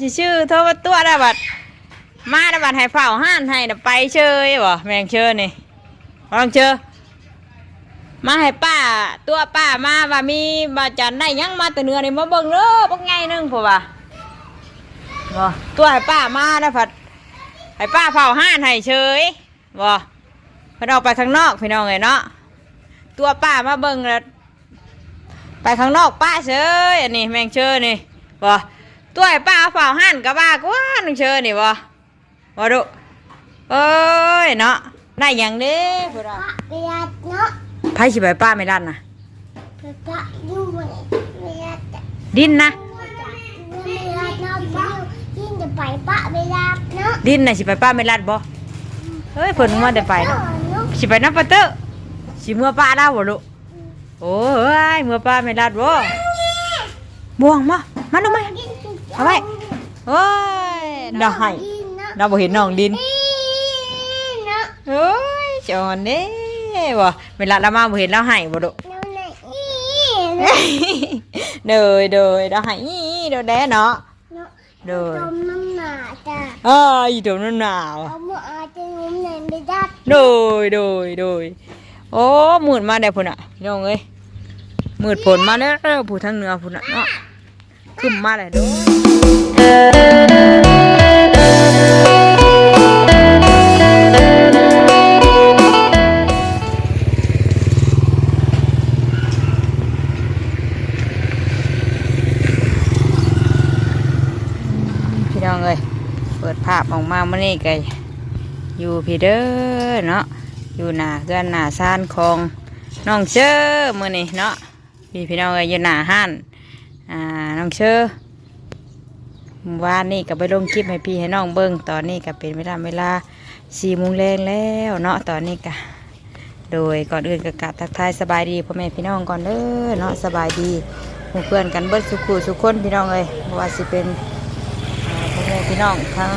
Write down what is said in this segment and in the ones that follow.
สิชื่อโทรว่าตัวได้บัดมาได้บัดให้เฝ้าห้านให้นะไปเชยบ่แมงเชยนี่ลองเชยมาให้ป้าตัวป้ามาว่ามีบาจันได้ยังมาแต่เนื้อนี่มาเบิ่งเด้อบักไงนึงพุ่นว่าบ่ตัวให้ป้ามาได้ผัดให้ป้าเฝ้าห้านให้เฉยบ่เพิ่นออกไปข้างนอกพี่น้องเอ้ยเนาะตัวป้ามาเบิ่งแล้วไปข้างนอกป้าเฉยอันนี้แมงเชยนี่บ่ ตัวให้ป้าเฝ้าห้านก็ว่ากว่านึงเชยนี่บ่บ่ดุเอ้ยเนาะได้หยังเด้พุ่นว่าเวลาเนาะไผสิไปป้าไม่ดันน่ะเวลาอยู่เวลาจะดินนะเวลาเนาะเดี๋ยวยิ่งจะไปปะเวลาเนาะดินน่ะสิไปป้าไม่รัดบ่เฮ้ยเพิ่นมาแต่ไปเนาะเนาะสิไปน้ำปะเตอร์สิเมื่อป้าดาวบ่ลูกโอ้ยเมื่อป้าไม่รัดบ่บ่วงมามาดูมา เอาไว้โอ้ยดาวให้เนาะดาวบ่เห็นน้องดินเนาะเฮ้ยจอนเด้บ่เวลาเรามาบ่เห็นเราให้บ่ลูกเนาะเนาะเดยเดยดาวให้อีเดยวแดเนาะเนาะเดยต้มน้ำหนาจ้ะอ้ายเดี๋ยวนั้นหนาวเอาหมูอาจจะงุ้มแหนมไปดัดโดยโดยโดยโอ้มืดมาได้พุ่นอะพี่น้องเอ้ยมืดฝนมาแล้วเออผู้ทางเหนือพุ่นอะเนาะ ขึ้นมาเลยด้อพี่น้องเอ้ยเปิดภาพออกมาเมื่อนี้ก็อยู่พี่เด้อเนาะอยู่หนาเพื่อนหนาซานของน้องเชอเมื่อนี้เนาะพี่พี่น้องเอ้ยอยู่หนาห้าน อ่าน้องเชอร์ว่านนี่ก็ไปลงคลิปให้พี่ให้น้องเบิ้งตอนนี้ก็เป็นเวลาเวลาสี่โมงแรงแล้วเนาะตอนนี้ก็โดยก่อนอื่นก็กราบทักทายสบายดีพ่อแม่พี่น้องก่อนเด้อเนาะสบายดีหูเพื่อนกันเบิดสุขุสุขคนพี่น้องเอ้ยว่าสิเป็นพ่อแม่พี่น้องทั้ง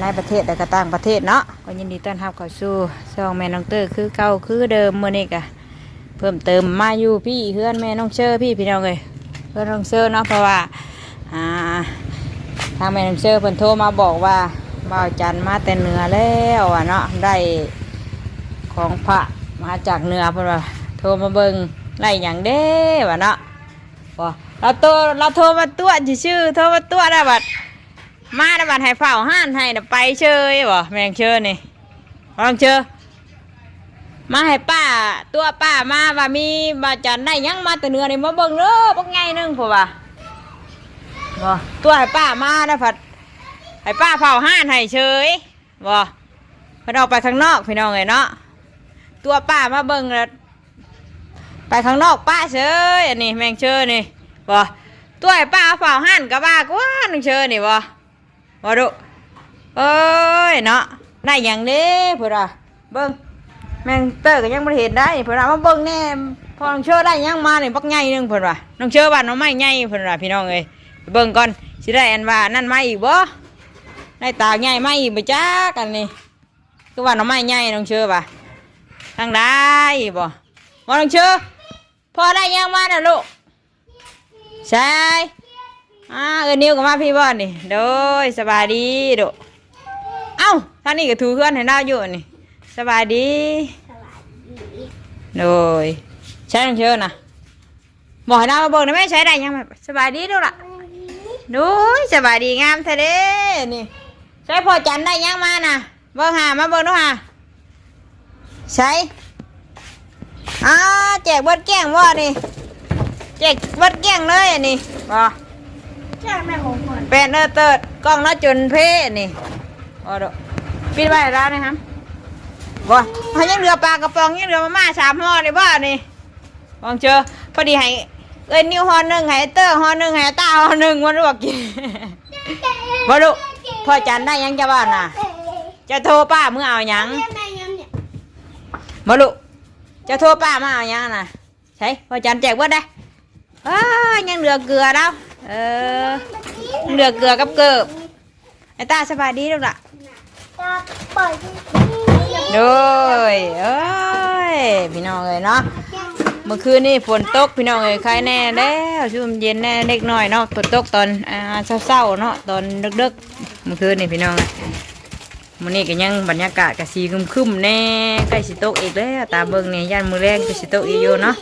ในประเทศและก็ต่างประเทศเนาะก็ยินดีต้อนรับเข้าสู่ช่องแม่น้องเตอร์คือเก่าคือเดิมเมื่อนี้กะเพิ่มเติมมาอยู่พี่เพื่อนแม่น้องเชอร์พี่พี่น้องเลย พื่อนน้องเชอร์เนาะเพราะว่าอ่าทางแม่น้องเชอร์เพิ่นโทรมาบอกว่าบ่าวจันมาแต่เหนือแล้วอะเนาะได้ของพระมาจากเหนือเพิ่นว่าโทรมาเบิ่งไล่อย่างเด้ว่ะเนาะบ่เราโทรเราโทรมาตัวชื่อโทรมาตัวได้บัดมาได้บัดให้เฝ้าห้านให้น่ะไปเชยบ่แมงเชยนี่ลองเชย มาให้ป้า ตัวป้ามาว่ามีบาจันได้ยังมาแต่เนื้อนี่มาเบิ่งเด้อบักไงหนึงพุ่นว่าบ่ตัวให้ป้ามาได้ผัดให้ป้าเฝ้าห้านให้เฉยบ่เพิ่นออกไปข้างนอกพี่น้องเอ้ยเนาะตัวป้ามาเบิ่งแล้วไปข้างนอกป้าเชยอันนี้แมงเชยนี่บ่ตัวไอ้ป้าเฝ้าหันกับบ้ากว่าหนึงเชยนี่บ่บ่ดุเอ้ยเนาะได้ยังเด้พุ่นอะเบิ่ง แมงเตอร์ก็ยังบ่ได้เห็นได้พุ่นอะมาเบิ่งแน่พอน้องเชยได้หยังมานี่บักใหญ่หนึงพุ่นว่ะน้องเชยบ้านน้องไม้ใหญ่พุ่นว่ะพี่น้องเอ้ยไปเบิ่งก่อนสิได้อันว่านั่นมาอีกบ่ได้ตาใหญ่มาอีกบ่จักอันนี้คือว่าน้องไม้ใหญ่น้องเชยป่ะทางได้บ่มาลองเชื่อพอได้ยังมาน่ะลูกใช่อ่าเออนิ้วกับมาพี่บอลนี่โดยสบายดีดุเอ้าท่านนี่ก็ถูเพื่อนให้เราอยู่นี่ สบายดีโดยใช้ลองเชื่อนะบอกให้เรามาเบิกนะแม่ใช้ได้ยังแบบสบายดีดูล่ะดูสบายดีงามแท้เด้นี่ใช้พอจันได้ยังมาน่ะเบิ่งหามาเบิ่งดูหาใช้อ่าแจกเบิดแก้งว่านี่แจกเบิดแก้งเลยอันนี่บ่แค่แม่ของคนเป็นเออเติดกล้องน้าจนเพนี่บ่ดอกปิดไว้ร้านนะครับ บ่เขายังเหลือปลากระป๋องยังเหลือมาม่าสามห่อเลยบ่นี่ลองเจอพอดีให้เอ้ยนิวห่อหนึ่งให้เตอร์ห่อหนึ่งให้ตาห่อหนึ่งมันรู้ว่ากินบ่ลูกพ่อจันได้ยังจะบ้านน่ะ จะโทรป้าเมื่อเอาหยังแม่ยังเนี่ยมาลูกจะโทรป้ามาเอายังน่ะใช่พอจันแจกเบิดได้อ้ายังเหลือเกลือแล้วเออยังเหลือเกลือกับเกลือไอ้ตาสบายดีลูกล่ะจะปล่อยที่ โดยเอ้ยพี่น้องเลยเนาะเมื่อคืนนี่ฝนตกพี่น้องเอ้ยใครแน่แล้วชุ่มเย็นแน่เล็กน้อยเนาะฝนตกตอนอ่าเศร้าๆเนาะตอนดึกๆเมื่อคืนนี่พี่น้องเอ้ยมื้อนี้ก็ยังบรรยากาศก็สีคึมๆแน่ใกล้สิตกอีกแล้วตาเบิ่งเนี่ย่านมือแรงก็สิตกอีกอยู่เนาะ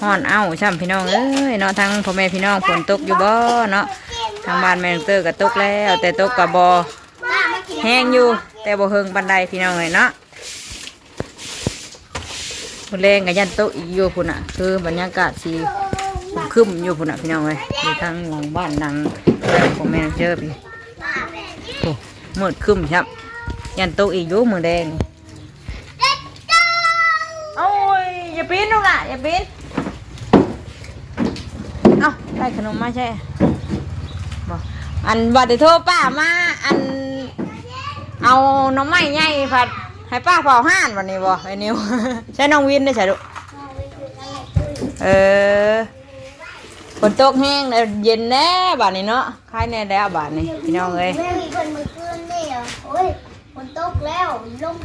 ฮ้อนเอ้าช่ำพี่น้องเอ้ยเนาะทั้งพ่อแม่พี่น้องฝนตกอยู่บ่เนาะทางบ้านแม่น้องเตอร์ก็ตกแล้ว แต่ตกก็บ่ป้ามากินแห้งอยู่ แต่บ่เฮิงบันไดพี่น้องเลยเนาะมื้อแรงกับยันโต๊ะอยู่พุ่นน่ะ คือบรรยากาศสีครึ้มอยู่พุ่นน่ะพี่น้องเลยอยู่ทางหลังบ้านหลังของแม่เจอพี่โอ้มืดครึ้มครับ ยันโต๊ะอีกอยู่มื้อแดงโอ้ยอย่าปีนลูกน่ะอย่าปีนเอ้าได้ขนมมาใช่บ่อันบัดเดโทรป้ามาอัน เอาน้องไม้ใหญ่ผัดให้ป้าเผาห่านวันนี้บ่ไอ้นิว ใช่น้องวินได้ใช่ลูกเออฝนตกแห้งแล้วเย็นแน่บาดนี้เนาะคลายแน่แล้วบาดนี้พี่น้องเอ้ยแม่มีคนมือคืนนี่เหรอโอ้ยฝนตกแล้วลง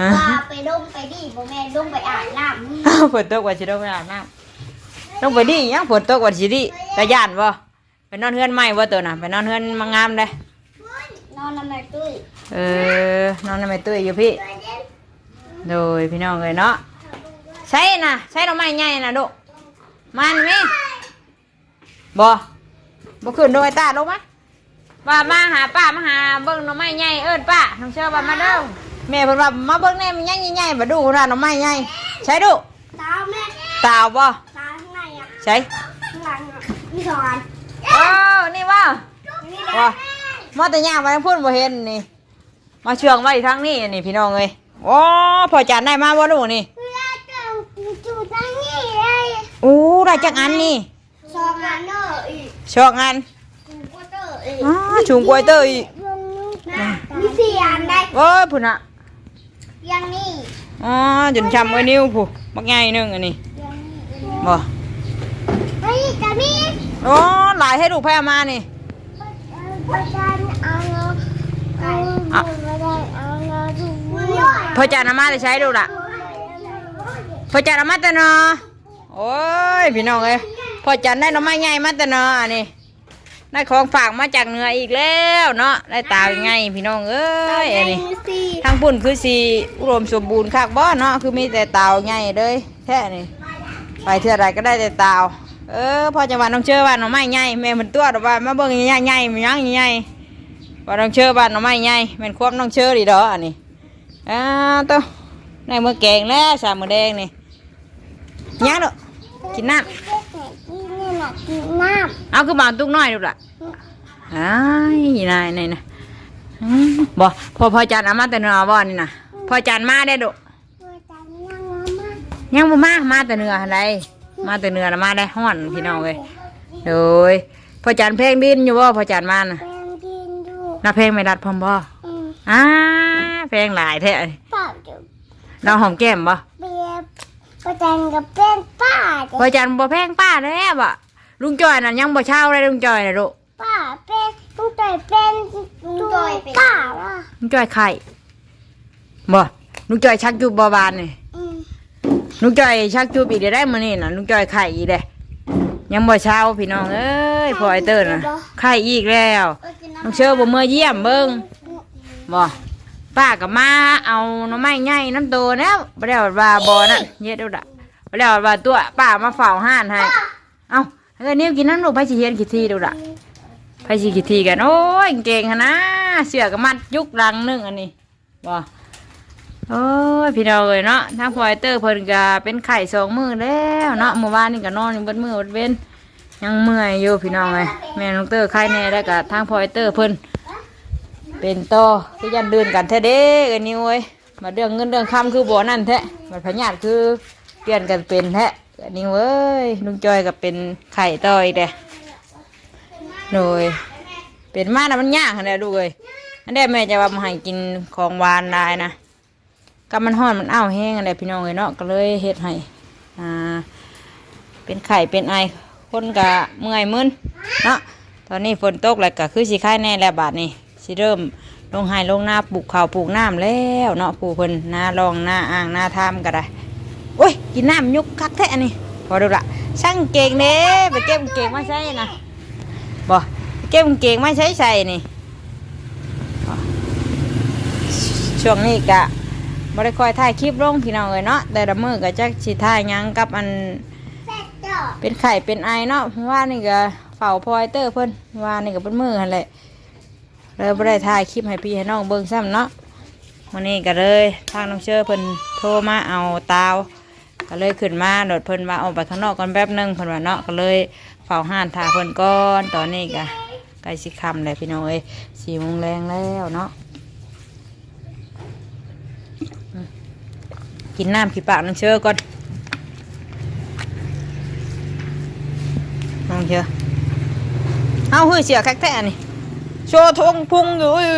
ฮะปลาไปลงไปดิบ่แม่ลงไปอาบน้ำนี่อ้าวฝนตกว่าสิต้องไปอาบน้ำต้องไปดิยังฝนตกว่าสิดิกระยานบ่ไปนอนเฮือนใหม่บ่ตัวน่ะไปนอนเฮือนมางามเด้นอนน้ำแม่ตุ้ย เออนอนในแม่ตุ้ยอยู่พี่โดยพี่น้องเลยเนาะใช่น่ะใช่ดอกไม้ใหญ่น่ะลูกมันมีบ่บ่ขึ้นโดยตาลงมาว่ามาหาป้ามาหาเบิ่งหน่อไม้ใหญ่เอิ้นป้าน้องเชื่อว่ามาเด้อแม่เพิ่นว่ามาเบิ่งแน่มันใหญ่ใหญ่ๆบ่ดูว่าหน่อไม้ใหญ่ใช่ดูตาแม่ตาวบ่ตาข้างในอะใช่ข้างหลังอะมีสองอันโอ้นี่ว่านี่ว่ามาแต่ย่างมาทางพุ่นบ่เห็นนี่ มาเชื่องไว้ทางนี้นี่พี่น้องเอ้ยโอ้พอจานได้มาบ่ลูกนี่เวลาเจ้าจูตั้งนี่เลยอู้ได้จักอันนี่สองอันเนอะอีกชอกอันกูก็เตอร์อีกอ้าชุงกล้วยเตออีกนะมีสี่อันได้โอ้ยพุ่นน่ะยังนี่อ๋อจนช้ำไว้นิ้วผู้บักใหญ่หนึงอันนี้บ่เฮ้ยจะมีโอ้หลายให้ลูกแพ้มานี่ประจันเอาเนาะเอาประจัน เอาเนาะดูพอจานเอามาได้ใช้ดูล่ะพอจานเอามาแต่เนาะโอ้ยพี่น้องเอ้ยพอจานได้หน่อไม้ใหญ่มาแต่เนาะอันนี้ได้ของฝากมาจากเหนืออีกแล้วเนาะได้ตายังไงพี่น้องเอ้ยอันนี้สี่ทางปุ่นคือสีอุดมสมบูรณ์คักบ่เนาะคือมีแต่เตาใหญ่เลยแท้นี่ไปเท่าไรก็ได้แต่เตาเออพอจะว่าน้องเชื่อว่าน้องไม้ใหญ่แม่มันตัวดอกว่ามาเบิ่งใหญ่ใหญ่ๆมันยังใหญ่ ว่าน้องเชื่อว่าน้องไม้ใหญ่แม่นควบน้องเชื่อดีดอกอันนี้อ้าวตัวในมือแกงแล้วสามมือแดงนี่ยังเด้อกินน้กินนี่แหละกินน้ำเอาคือมาตุกน้อยดูล่ะอ้ายนายนายนะบ่พอพอจานอามาแต่เนื้อบ่นี่นะพอจานมาได้ดุำประจันนั่งมมายังบ่มามาแต่เนื้ออะไรมาแต่เนื้อนะมาได้ห้อนพี่น้องเลยโดยพอจานเพลงดินอยู่บ่พอจานมาน่ะ เราเพลงไม่ดัดพร้อมบ่อืมอ่าเพลงหลายแท้เปล่าเดี๋ยวเราหอมแก้มบ่เบียบประจันกับเป็นป้าพอจานบ่เพลงป้าแล้วบ่ลุงจอยน่ะยังบ่เช่าเลยลุงจอยน่ะลูกป้าเป็นลุงจอยเป็นลุงจอยเป็นป้าว่ะลุงจอยไข่บ่ลุงจอยชักจูบบ่บานนี่อืมลุงจอยชักจูบอีกได้มื้อนี้น่ะลุงจอยไข่อีกเด้ยังบ่เช่าพี่น้องเอ้ยพอไอเติ้ลน่ะไข่อีกแล้วเอ้ยกิ น้องเชื่อบ่เมื่อเยี่ยมเบิ่งบ่ป้ากับมาเอาน่อไม้ใหญ่น้ำโตแล้วบ่ได้ว่าบ่นั่นเย็ดเอาละบ่ได้ว่าตัวป้ามาเฝ้าห้านให้เอ้าเอ้ยนิ้วกินน้ำลูกไปสิเฮียนกี่ทีดูละไปสิกี่ทีกันโอ้ยเก่งหั่นนะเสือก็มัดยุกรังหนึงอันนี้บ่โอ้ยพี่น้องเอ้ยเนาะทางพอยเตอร์เพิ่นก็เป็นไข้สองมือแล้วเนาะเมื่อวานนี่ก็นอนอยู่บิดมื้อบิดเว้น ยังเมื่อยอยู่พี่น้องเอ้ยแม่น้องเตอร์ไข้แน่แล้วก็ทางพอยเตอร์เพิ่นเป็นโต่อคือยันเดินกันแท้เด้เอันนี้เว้ยมาเรื่องเงินเรื่องคำคือบ่นั่นแท้มาพญาตคือเปลี่ยนกันเป็นแท้อันนี้เว้ยลุงจอยกับเป็นไข่ต่อยเด้โดยเป็นมานะมันยากขนาดดูเลยอันเด้แม่จะว่ามาให้กินของหวานได้นะก็มันห้อนมันอ้าวแห้งอะไรพี่น้องเลยเนาะก็เลยเฮ็ดให้อ่าเป็นไข่เป็นไอ คนกะเมื่อยมึนเนาะตอนนี้ฝนตกแล้วก็คือสิไข่แน่แล้วบาดนี้สิเริ่มลงไห้ลงหน้าปลูกข้าวปลูกน้ำแล้วเนาะปลูกเพิ่นหน้าลองหน้าอ่างหน้าถ้ำก็ได้โอ้ยกินน้ำยุกคักแท้นี่พอดูละช่างเก่งเด้ไปเก็บเก่งมาใส่นะบ่เก็บเก่งมาใช้ใส่นี่ช่วงนี้กะบ่ได้คอยถ่ายคลิปลงพี่น้องเอ้ยเนาะแต่ละมือก็จักสิถ่ายยังกับอัน เป็นไข่เป็นไอเนาะว่านี่ก็เฝ้าพอยเตอร์เพิ่นว่านี่ก็เป็นมือหั่นแหละเลยบ่ได้ถ่ายคลิปให้พี่ให้น้องเบิ่งซ้ำเนาะวันนี้ก็เลยทางน้องเชื่อเพิ่นโทรมาเอาเตาก็เลยขึ้นมาโดดเพิ่นมาออกไปข้างนอกก่อนแป๊บหนึงเพิ่นว่าเนาะก็เลยเฝ้าห้านท่าเพิ่นก่อนตอนนี้ก็ใกล้สิคำแล้วพี่น้องเอ้ยสี่โมงแรงแล้วเนาะกินน้ำขี้ปากน้องเชื่อก่อน น้อง เชียวเอาเฮ้ยเสียคักแท้นี่โชว์ทงพุงอยู่อุ้ย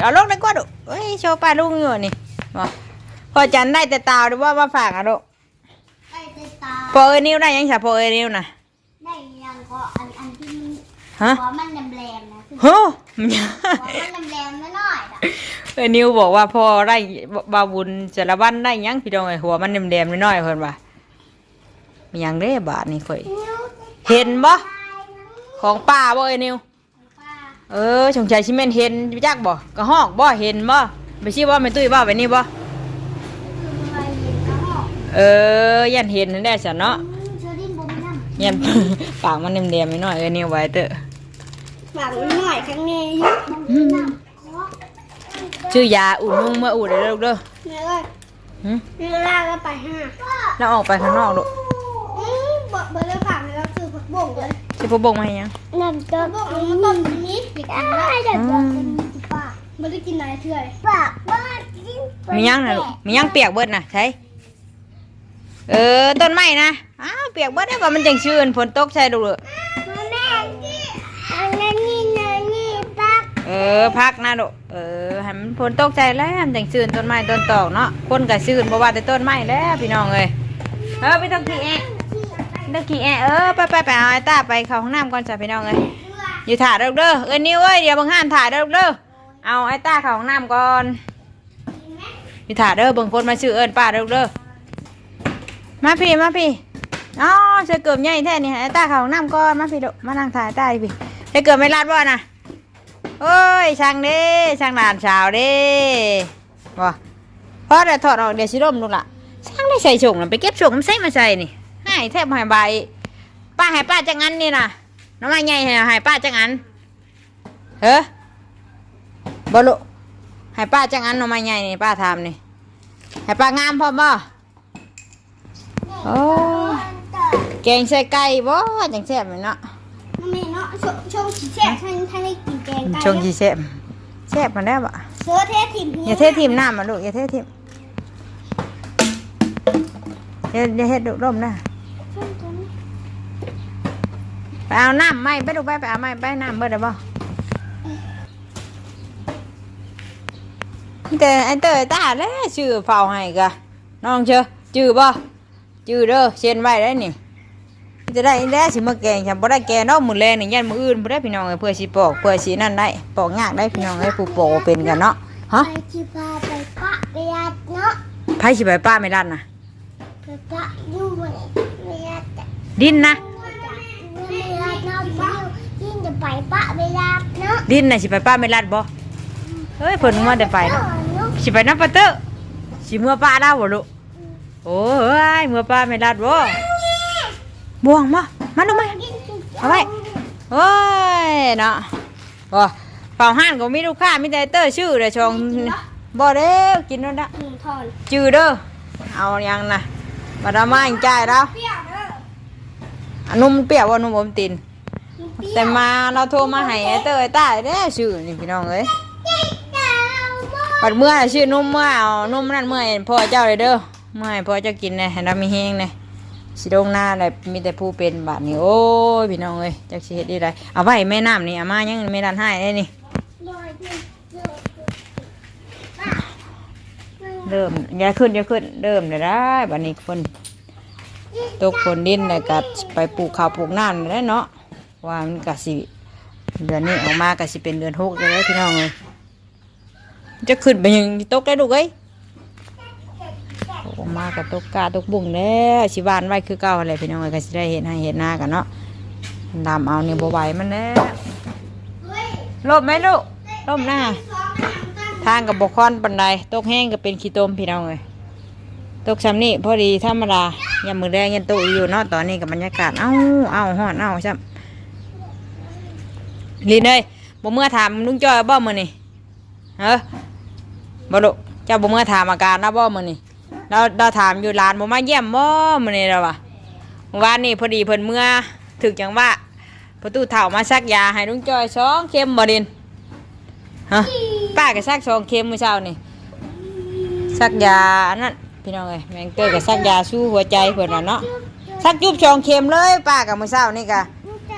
เอาลงได้กว่าดุเอ้ยโชว์ปลาลุงอยู่นี่บ่พอจันได้แต่ตาวหรือว่ามาฝากอะดุไอ้เตตาพอเอ้ยนิ้วได้ยังฉะพอเอ้ยนิ้วน่ะได้ยังก็อันอันที่ฮะหัวมันแหลมๆนะคือโหมันหัวมันแหลมๆไม่น้อยๆนะเอ้ยนิ้วบอกว่าพอได้บาบุญจระวันได้ยังพี่ดองไอ้หัวมันแดมๆน้อยๆเพิ่นว่ามีหยังเด้บาทนี่ข่อยนิ้ว เห็นบ่ตายนะของป้าบ่เอ้ยนิ้วป้าเออสงสัยชิเมนเห็นจักบ่กระหอกบ่เห็นบ่ไปชี้บ่ไม่ตุ้ยบ่ไปนี่บ่คืออะไรเห็นกระหอกเออยันเห็นนั่นแหละสิเนาะอืมเชอรินบ่มีน้ำยันปากมันเดมๆไปหน่อยเออนี่ไว้เตอะฝากมันหน่อยข้างในอยุบมันมีน้ำขอชื่อยาอุ่นนุ่งเมื่ออุ่นเลยลูกเด้อเนี่ยเลยหึเวลาก็ไปห้าแล้วออกไปข้างนอกลูก บุ้งเลยจะพบงมาให้ยังน้ำต้มบุ้งมันต้มอันนี้อยากกินได้เดี๋ยวบอกเป็นสิป้าไม่ได้กินไหนเถื่อยป้าบ้ากินมียังนะลูกมียังเปียกเบิดนะใช่เออต้นไม้นะอ้าวเปียกเบิดได้ว่ามันจังชื้นฝนตกใช่ลูกเด้อแม่นี่อันนั้นนี่นะนี่ป้าเออพักนะลูกเออให้มันฝนตกใจแล้วมันจังชื้นต้นไม้ต้นตอกเนาะคนก็ชื้นบ่ว่าแต่ต้นไม้แล้วพี่น้องเอ้ยเออไปต้องขี้แอะ เด็กขี่แอเออไปไปไปเอาไอ้ตาไปเข้าห้องน้ำก่อนจ้ะพี่น้องเอ้ยอยู่ถ่ายเด้อเด้อเอ้ยนิ้วเอ้ยเดี๋ยวบางห้านถ่ายเด้อเด้อเอาไอ้ตาเข้าห้องน้ำก่อนอยู่ถ่ายเด้อบางคนมาชื่อเอิญป้าเด้อเด้อมาพี่มาพี่อ๋อเสือเกือบใหญ่แท้นี่ไอ้ตาเข้าห้องน้ำก่อนมาพี่เดูมานั่งถ่ายต้พี่เสือเกือบไม่รัดบ่นะโอ้ยช่างเด้ช่างหลานสาวเด้บ่พอเดี๋ยวถอดออกเดี๋ยวสิร่มลูกละช่างได้ใส่ส่งน่ะไปเก็บส่งมันใส่มาใส่นี่ ให้แทบหายใบป้าให้ป้าจังงั้นนี่นะน้องไม้ใหญ่ให้ให้ป้าจังงั้นเฮ้อบลุให้ป้าจังงั้นน้องไม้ใหญ่นี่ป้าทำนี่ให้ป้างามพร้อมบ่โอ้แกงใส่ไก่บ่จังแซ่บเลยเนาะแม่เนาะชงชงสีแซ่บท่านท่านได้กินแกงไก่ชงจีแซ่บแซ่บมันได้บ่เสื้อเทถิ่มอย่าเททิมน้ำมาลูกอย่าเททิมอย่าอย่าเฮ็ดดุร่มนะ ไปเอาน้ำไม่ไปดูไปไปเอาไม่ไปน้ำเบิดได้บ่แต่ไอ้เตยตาแล้วชื่อเฝ้าให้กะน้องเชื่อจื้อบ่จื้อเด้อเซ็นไว้ได้นี่จะได้แล้วสิมาแกงฉันบ่ได้แกงนอกมื้อแลงนี่ยันมื้ออื่นบ่ได้พี่น้องเอ้ยเพื่อสิปอกเพื่อสินั่นได้ปอกยากได้พี่น้องเอ้ยผู้ปอกเป็นกันเนาะฮะไปที่พาไปปะเบียดเนาะไผสิไปป้าไม่ดันน่ะไปปะอยู่บนเบียดแต่ดินนะ เบียดเนาะอยู่ยิ่งจะไปปะเบียดเนาะดินน่ะสิไปป้าไม่รัดบ่เฮ้ยเพิ่นว่าได้ไปเนาะเนาะสิไปนำปะเตอสิเมื่อป้าดาวบ่ลูกโอ้ยเมื่อป้าไม่รัดบ่บ่วงมามาดูมาเอาไว้โอ้ยเนาะบ่เป่าห้านก็มีลูกค้ามีแต่เตอร์ชื่อเลยชงบ่เด้อกินแล้วนะหนึ่งทอนจื้อเด้อเอายังนะบัดามาอีกจ่ายแล้ว เปรี้ยวเด้อ อั นนุ่มเปรี้ยวว่านุ่มอมตินเปรี้ยวแต่มาเราโทรมาให้ไอ้เตอร์ไอ้ต้าเด้อชื่อนี่พี่น้องเอ้ยบัดเมื่อชื่อนุ่มเมื่อเอานุ่มนั่นเมื่อให้พ่อเจ้าเลยเด้อเมื่อให้พ่อเจ้ากินเลยให้เรามีแห้งเลยสิโดงหน้าเลยมีแต่ผู้เป็นบาดนี้โอ้ยพี่น้องเอ้ยจักสิเฮ็ดได้ไรเอาไว้แม่น้ำนี่เอามายังไม่ดันให้ได้นี่เริ่มอย่าขึ้นอย่าขึ้นเริ่มเลยได้บัดนี้คน ตกคนดินเลยกัไปปลูกข้าวปลูกน้ำได้เนาะว่ามันกะสิเดือนนี้ออกมากะสิเป็นเดือนหกเลยพี่น้องเลยจะขึ้นไปยังตกได้ดูกเอ้ออกมากับตกกาตกบุ่งแล้วสิบานไว้คือเก่าอะไรพี่น้องเอ้ยก็สิได้เห็นให้เห็นหน้ากันเนาะดำเอาเนี่ยบ่ไหวมันแล้วเฮ้ยลบไหมลูกลบหน้าทางกับบกคอนปันไดตกแห้งก็เป็นขี้ตมพี่น้องเลย ตกซ้ำนี่พอดีธรรมดายามมือแดงยันตุอยู่เนาะตอนนี้กับบรรยากาศเอ้าเอ้าฮอนเอ้าซ้ำลินเอ้ยบ่เมื่อถามลุงจ้อยบ่มื้อนี่เฮ้อบ่ลูกเจ้าบ่เมื่อถามอาการนะบ่มื้อนี่เราเราถามอยู่ร้านบ่มาเยี่ยมบ่มื้อนี้แล้วะเมื่อวานนี่พอดีเพิ่นเมื่อถึกจังว่าประตูเฒ่ามาซักยาให้ลุงจ้อยสองเข็มบ่ดินฮะป้าก็ซักสองเข็มเมื่อเช้านี่ซักยาอันนั้น พี่น้องเอ้ยแมงเตอร์ก็ซักยาสู้หัวใจเพิ่นน่ะเนาะซักจุบสองเข็มเลยป้ากับเมื่อเช้านี่ก็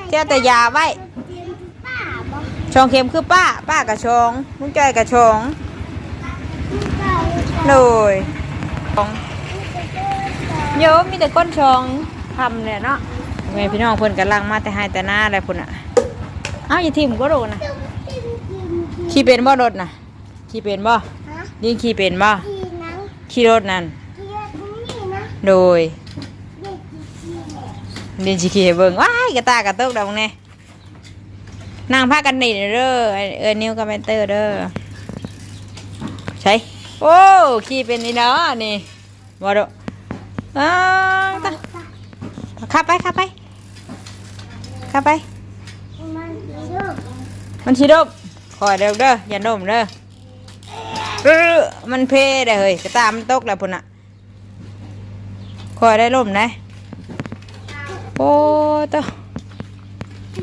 เจ้าแต่ยาไว้เตรียมป้าบอกสองเข็มคือป้า ป้ากับชองลุงจ้อยกับชองลูกเก่าเลยชองลูกเก่าโยมมีแต่ก้นชองทำเนี่ยเนาะแม่พี่น้องเพิ่นกำลังมาแต่ให้แต่หน้าอะไรพุ่นอะเอ้าอย่าทิ่มก็โดนนะตึ้งตึ้งตึ้งขี่เป็นบ่รถน่ะขี่เป็นบ่ฮะยิงขี่เป็นบ่ทีนังขี่รถนั่นทีละนี่นะ โดยเดนี่ยเรียนชิคีเบิ่งว้ายกระตากระตกดอกแน่นางพากันนี่เด้อเอ้ยเอ้ยนิ้วกับแมนเตอร์เด้อใช่โอ้ขี่เป็นนี่เนาะนี่บ่ดอ้าวตะขับไปขับไปขับไปมันเลิกมันชิดมคอยเด้อเด้ออย่าดมเด้อมันเพได้เฮ้ยกระตามันตกแล้วพุ่นน่ะ คอยได้ลมนะโอ้ตะ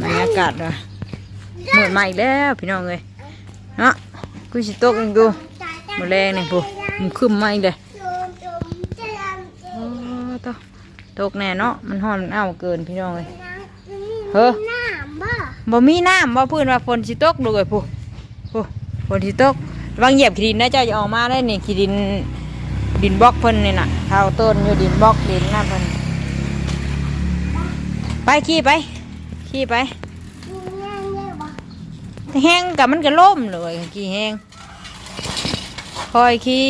บรรยากาศว่ะหมดมาอีกแล้วพี่น้องเลยเนาะกูสิตกอีกดูมาแรงนี่ปุ๊มันขึ้นมาอีกเลยโจมโจมจะทำเจโอ้ตกตกแน่เนาะมันห้อนมันอ้าวเกินพี่น้องเลยนังเฮ้อหน้าบ้าบ่มีน้ำบ่พื้นว่าฝนสิตกดูเลยปุ๊ปุ๊ฝนสิตกระวังเหยียบขี้ดินนะเจ้าจะออกมาได้นี่ขี้ดิน ดินบล็อกเพิ่นนี่น่ะเท้าต้นอยู่ดินบล็อกดินนั่นเพิ่นไปขี่ไปขี่ไปแห้งกับมันก็ล่มเลยขี่แห้งคอยขี่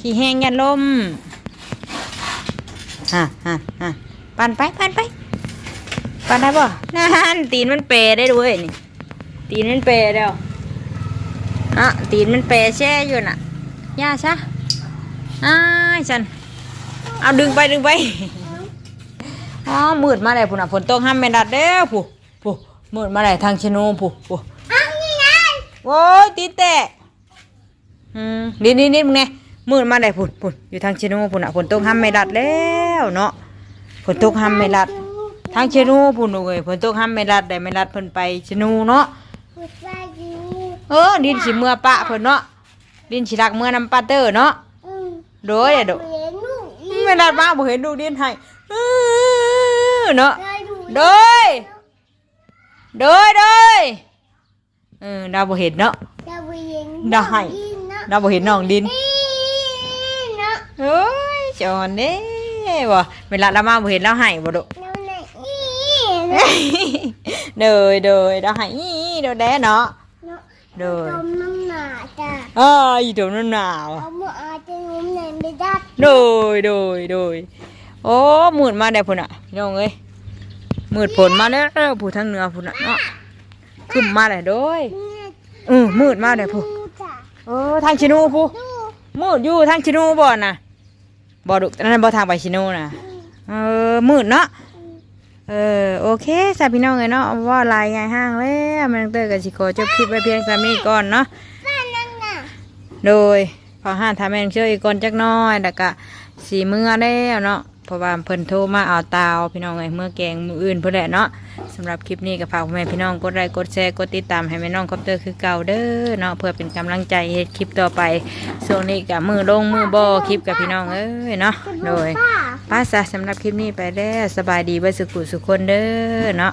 ขี่แห้งยันลมฮะฮะฮะปั่นไปปั่นไปปั่นได้ป่ะนั่นตีนมันเปรได้ด้วยนี่ ตีนมันเปรเดียวอะตีนมันเปรแช่อยู่น่ะย่าซะอ้ายฉันเอาดึงไปดึงไปอ๋อมืดมาเลยพุ่นอะฝนตกห้ามไม่ดัดเด้อผู้ผู้มืดมาเลยทางชะโนูผู้ผู้อันนี้ไงโอ้ยตีนแตกอืมนิดนิดนิดมึงไงมืดมาเลยพุ่นพุ่นอยู่ทางชะโนูพุ่นอะฝนตกห้ามไม่ดัดแล้วเนาะฝนตกห้ามไม่ดัดทางชะโนูพุ่นเลยฝนตกห้ามไม่ดัดได้ไม่ดัดเพิ่นไปชะโนูเนาะ พูดว่าอยู่เออดินสิเมื่อปะเพิ่นเนาะดินสิรักเมื่อนำปาเตอร์เนาะอืมโดยเด้อเห็นลูกอีไม่ดัดมาบ่เห็นดูดินให้อื้อเนาะได้ดูโดย โดยโดยเออดาวบ่เห็นเนาะดาวเห็นได้นะดาวบ่เห็นน้องดินนี่นะเอ้ยจอนเด้บ่เวลาเรามาบ่เห็นเราให้บ่ดุ แล้วไหนนี่นะโดยโดยเราให้อี โดยแด้เนาะเนาะ โดย จมน้ำหนาจ้ะอ้ายโดนหนาวเอามืออาจจะงุ้มไหนไม่ได้โดยโดยโดยโอ้มืดมาได้พุ่นน่ะพี่น้องเอ้ยมืดฝนมาแล้วผู้ทางเหนือพุ่นน่ะเนาะขึ้นมาได้โดยเนี่ยเออมืดมาได้ผู้ดูจ้ะเออทางชินูผู้ดูมืดอยู่ทางชินูบ่น่ะบ่ดุนั่นบ่ทางไปชินูน่ะเออมืดเนาะ เออโอเคสาพี่น้องเอ้ยเนาะว่าลายใหญ่ห้างแล้วแมงเตอร์กับสิขอจบคลิปไว้เพียงสามีก่อนเนาะบ้านนั่นน่ะโดยพอห้านทำแมงเชื่ออีกก่อนจักหน้อยแล้วก็สีมือแล้วเนาะ เพราะว่าเพิ่นโทรมาเอาตาวพี่น้องเอ้ยเมื่อแกงมืออื่นเพิ่นแหละเนาะสำหรับคลิปนี้ก็ฝากพ่อแม่พี่น้องกดไลค์กดแชร์กดติดตามให้แม่น้องคอปเตอร์คือเก่าเด้อเนาะเพื่อเป็นกำลังใจคลิปต่อไปช่วงนี้กับมือลงมือบ่คลิปกับพี่น้องเอ้ยเนาะโดยป้าป้าซะสำหรับคลิปนี้ไปแล้วสบายดีเบ่สุขุสุขคนเด้อเนาะ